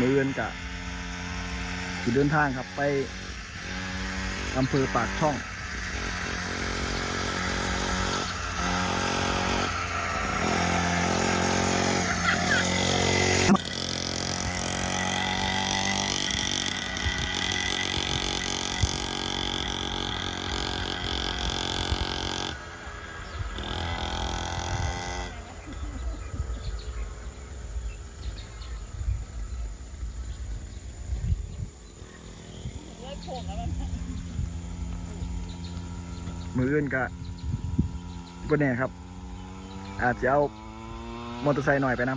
มือเอินกะที่เดินทางครับไปอำเภอปากช่อง มืออื่นก็ก็แน่ครับ อาจจะเอามอเตอร์ไซค์หน่อยไปน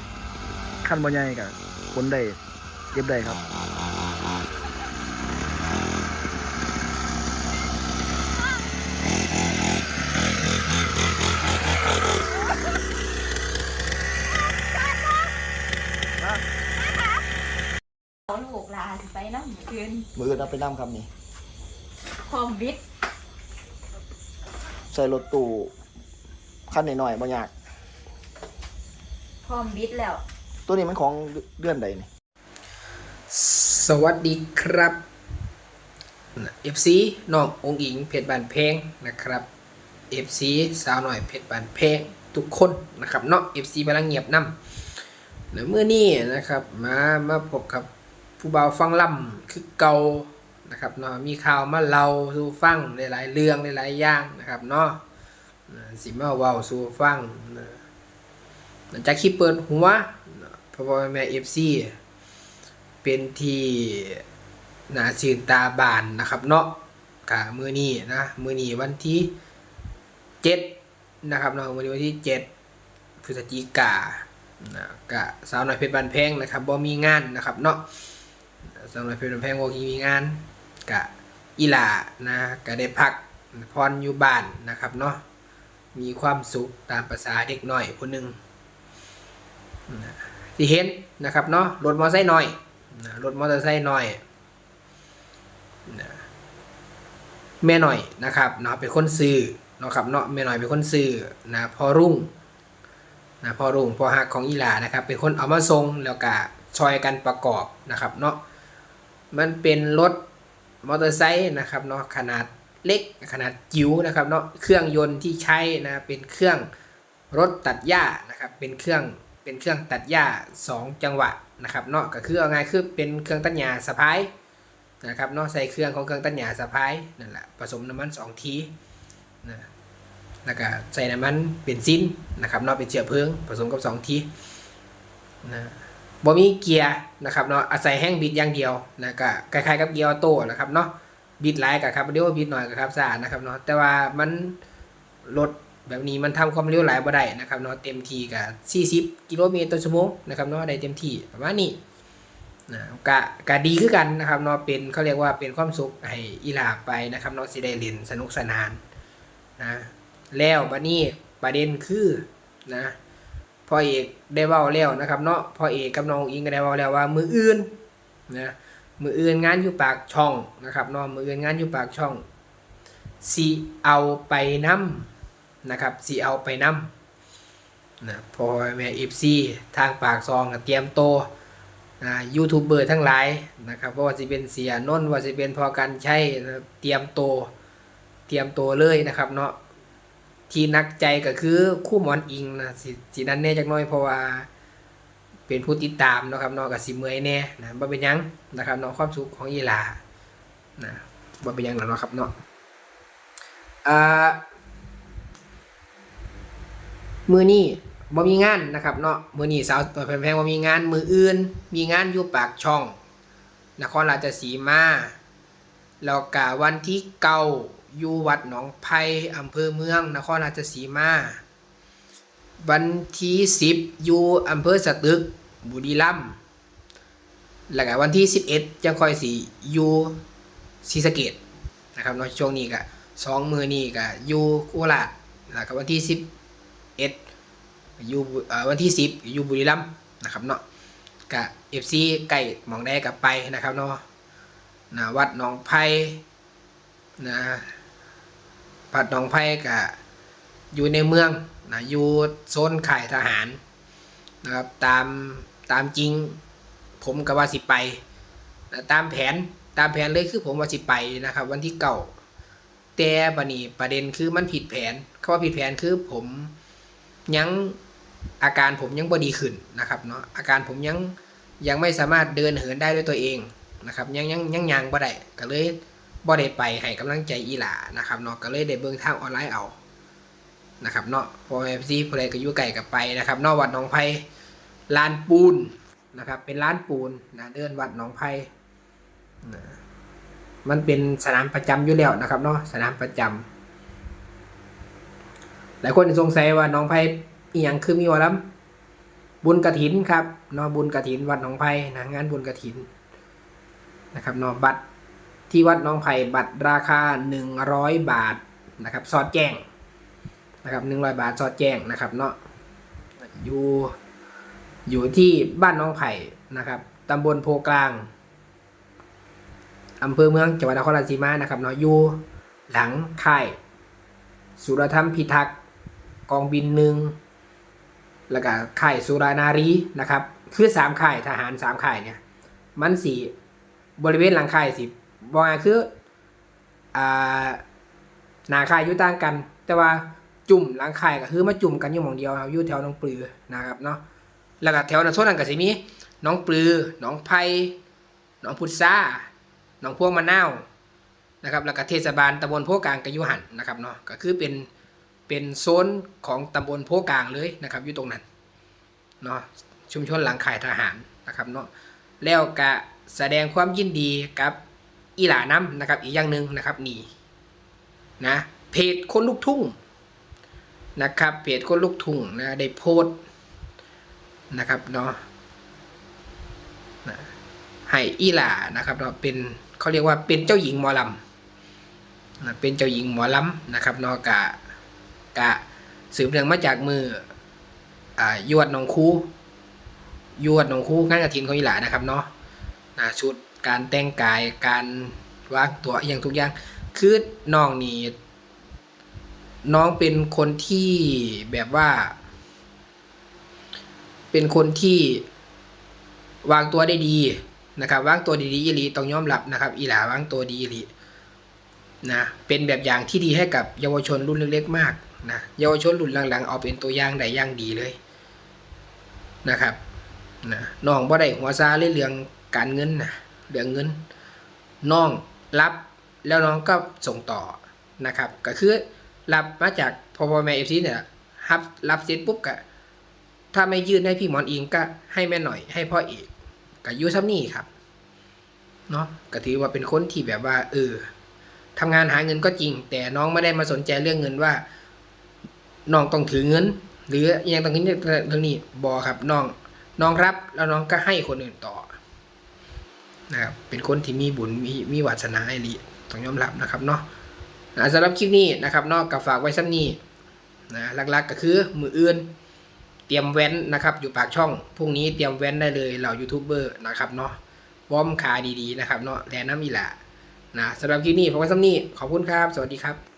ำขั้นบนใหญ่กับคนได้เก็บได้ครับ เอาลูกลาสิไป น้ำคืนมืออื่นเอาไปนำครับนี่พร้อมวิทย์ใส่รถตู้ขั้นหน่อยๆบ่ยากพร้อมวิทย์แล้ว ตัวนี้มันของเดือนใดนี่สวัสดีครับ FC น้ององค์อิงเพชรบานเพงนะครับ FC สาวหน่อยเพชรบานเพงทุกคนนะครับเนาะ FC พลังเงียบนำเมื่อนี้นะครับ มามาพบกับ ผู้เบาวฟังล่ำคือเก่านะครับเนาะมีข่าวมาเล่าสู่ฟังหลายๆเรื่องหลายๆอย่างนะครับเนาะสิมาเว้าสู่ฟังนะหลังจากคลิปเปิดหัวเพราะว่าแม่ FC เป็นที่น่าชื่นตาบานนะครับเนาะกะมือนี้นะมือนี้วันที่เจ็ดนะครับเนาะวันนี้วันที่เจ็ดพฤศจิกานะกะสาวหน่อยเพชรบานแพงนะครับบ่มีงานนะครับเนาะ สาวหน่อยเพชรบานแพงบ่มีงานกะอีหลานะก็ได้พักพรอยู่บ้านนะครับเนาะมีความสุขตามภาษาเด็กน้อยคนหนึ่งที่เห็นนะครับเนาะรถมอเตอร์ไซค์หน้อยรถมอเตอร์ไซค์หน่อยแม่หน่อยนะครับเนาะเป็นคนซื้อเนาะครับเนาะแม่หน่อยเป็นคนซื้อนะพอรุ่งนะพอรุ่งพอหักของอีหลานะครับ เป็นคนเอามาส่งแล้วก็ชอยกันประกอบนะครับเนาะ มันเป็นรถมอเตอร์ไซค์นะครับเนาะขนาดเล็กขนาดจิ๋วนะครับเนาะเครื่องยนต์ที่ใช้นะเป็นเครื่องรถตัดหญ้านะครับเป็นเครื่องเป็นเครื่องตัดหญ้าสองจังหวะนะครับเนาะก็คือเอาง่ายคือเป็นเครื่องตัดหญ้าสะพายนะครับเนาะใส่เครื่องของเครื่องตัดหญ้าสะพายนั่นแหละผสมน้ำมันสองทีนะแล้วก็ใส่น้ำมันเบนซินนะครับเนาะเป็นเชื้อเพลิงผสมกับสองทีนะ บ่มีเกียร์นะครับเนาะอาศัยแห้งบิดอย่างเดียวนะก็คล้ายๆกับเกียร์ออโต้นะครับเนาะบิดหลายกับครับเรียวบิดหน่อยกับครับสะอาดนะครับเนาะแต่ว่ามันรถแบบนี้มันทำความเร็วหลายบ่ได้นะครับเนาะเต็มที่กับ40กิโลเมตรต่อชั่วโมงนะครับเนาะได้เต็มที่ประมาณนี้นะกะกะดีคือกันนะครับเนาะเป็นเขาเรียกว่าเป็นความสุขให้อีหลาไปนะครับเนาะสิได้เล่นสนุกสนานนะแล้วบัดนี้ประเด็นคือนะ พ่อเอกได้เว้าแล้วนะครับ เนาะพ่อเอกกับน้องอิงก็ได้เว้าแล้วว่ามืออื่นนะมืออื่นงานอยู่ปากช่องนะครับเนาะมืออื่นงานอยู่ปากช่องสิเอาไปนำนะครับสีเอาไปนำนะพอแม่เอฟซีทางปากซองเตรียมโตนะยูทูบเบอร์ทั้งหลายนะครับเพราะว่าจะเป็นเสียนนว่าจะเป็นพอกันใช้เตรียมโตเตรียมโตวเลยนะครับเนาะ ที่นักใจก็คือคู่หมอนอิงนะสิสินั้นแน่จักน้อยเพราะว่า เป็นผู้ติดตามนะครับเนาะกับสิเมื่อยแน่นะบ่เป็นยังนะครับเนาะความสุขของอีหลานะบ่เป็นยังหรอกเนาะครับเนาะอ่ามือนี้บ่มีงานนะครับเนาะมือนี้สาวตัวแพงๆบ่มีงานมืออื่น มีงานอยู่ปากช่อง นครราชสีมาแล้วก็วันที่เก้า อยู่วัดหนองไผ่อำเภอเมือง นครราชสีมา วันที่สิบอยู่อำเภอสตึก บุรีรัมย์แล้วก็วันที่สิบเอ็ดจะค่อยสีอยู่ศรีสะเกดนะครับเนาะช่วงนี้ก็สองมือนี้ก็อยู่โคราชแล้วก็วันที่สิบเอ็ดอยู่วันที่สิบอยู่บุรีรัมย์นะครับเนาะกะเอฟซีใกล้หมองได้กับไปนะครับเนาะนะวัดหนองไผ่นะ วัดหนองไผ่กะอยู่ในเมืองนะอยู่โซนข่ายทหารนะครับตามตามจริงผมก็ว่าสิไปนะตามแผนตามแผนเลยคือผมว่าสิไปนะครับ วันที่เก่าแต่บัดนี้ประเด็นคือมันผิดแผนคำว่าผิดแผนคือผมยังอาการผมยังบ่ดีขึ้นนะครับเนาะอาการผมยังยังไม่สามารถเดินเหินได้ด้วยตัวเองนะครับยังยังยังยังบ่ได้ก็เลย บ่ได้ไปให้กำลังใจอีหลานะครับเนาะก็เลยได้เบิ่งทางออนไลน์เอานะครับเนาะพอแอฟซีพลก็อยู่ไก่กับไปนะครับนอกวัดหนองไผ่ลานปูนนะครับ เป็นร้านปูนนะเดินวัดหนองไผ่นะมันเป็นสนามประจำอยู่แล้วนะครับเนาะสนามประจำหลายคนสงสัยว่าหนองไผ่อีหยังคือมีวอลัมบุญกระถินครับเนาะบุญกระถินวัดหนองไผ่นะงานบุญกระถินนะครับเนาะบัตร ที่วัดหนองไผ่บัตรราคา 100 บาทนะครับสอดแจ้งนะครับหนึ่งร้อยบาทสอดแจ้งนะครับเนาะอยู่อยู่ที่บ้านน้องไผ่นะครับตำบลโพกลางอำเภอเมืองจังหวัดนครราชสีมานะครับเนาะอยู่หลังค่ายสุรธรรมพิทักษ์กองบินหนึ่งแล้วก็ค่ายสุรานารีนะครับ คือสามค่ายทหารสามค่ายเนี่ย มันสีบริเวณหลังค่ายสิ บอกง่ายคืออ่าหนาค่ายอยู่ต่างกัน แต่ว่าจุ่มหลังค่ายก็คือมาจุ่มกันอยู่หม่องเดียวครับอยู่แถวหนองปลือนะครับเนาะแล้วก็แถวนั้นโซนนั้นก็สิมีหน้องปลือหนองไผ่หนองพุทราหนองพวงมะนาวนะครับแล้วก็เทศบาลตำบลโพกลางก็อยู่หันนะครับเนาะก็คือเป็นเป็นโซนของตำบลโพกลางเลยนะครับอยู่ตรงนั้นเนาะชุมชนหลังค่ายทหารนะครับเนาะแล้วก็แสดงความยินดีกับ อีหลาน้ำนะครับ อีกอย่างหนึ่งนะครับนี่นะเพจคนลูกทุ่งนะครับเพจคนลูกทุ่งนะได้โพสต์นะครับเนาะนะให้อีหลานะครับเนาะเป็นเขาเรียกว่าเป็นเจ้าหญิงหมอลำนะเป็นเจ้าหญิงหมอลำนะครับเนาะกะกะสืบเนื่องมาจากมืออ่ายวดนองคูยวดนองคูงานกระถินของอีหลานะครับเนาะนะชุด การแต่งกายการวางตัวอย่างทุกอย่าง คือน้องนี่น้องเป็นคนที่แบบว่า เป็นคนที่วางตัวได้ดีนะครับ วางตัวดีๆอีหลีต้องยอมรับนะครับ อีหลาวางตัวดีอีหลีนะเป็นแบบอย่างที่ดีให้กับเยาวชนรุ่นเล็กๆมากนะเยาวชนรุ่นหลังๆ เอาเป็นตัวอย่างได้ย่างดีเลยนะครับนะน้องบ่ได้หัวซาเรื่องการเงินนะ เรื่องเงินน้องรับแล้วน้องก็ส่งต่อนะครับ ก็คือรับมาจากพอพอแม่เอฟซีเนี่ยรับรับเสร็จปุ๊บก็ถ้าไม่ยื่นให้พี่หมอนอิงก็ให้แม่หน่อยให้พ่อเอกก็อยูซ้ำนี่ครับเนาะก็ถือว่าเป็นคนที่แบบว่า เออทำงานหาเงินก็จริง แต่น้องไม่ได้มาสนใจเรื่องเงินว่าน้องต้องถือเงิน หรืออยังต้องเงินเรื่องนี้บอครับน้องน้องรับแล้วน้องก็ให้คนอื่นต่อ นะครับเป็นคนที่มีบุญมีมีวาสนาไอรีต้องยอมรับนะครับเนาะนะสำหรับคลิปนี้นะครับเนาะกับฝากไว้ซ้ำนี้นะหลักๆก็คือมืออื่น เตรียมแว้นนะครับอยู่ปากช่องพรุ่งนี้เตรียมแว้นได้เลยเหล่ายูทูบเบอร์นะครับเนาะวอมขาดีๆนะครับเนาะแลน้ำอีหละนะสำหรับคลิปนี้ผมกไว้ซ้ำนี้ขอบคุณครับ สวัสดีครับ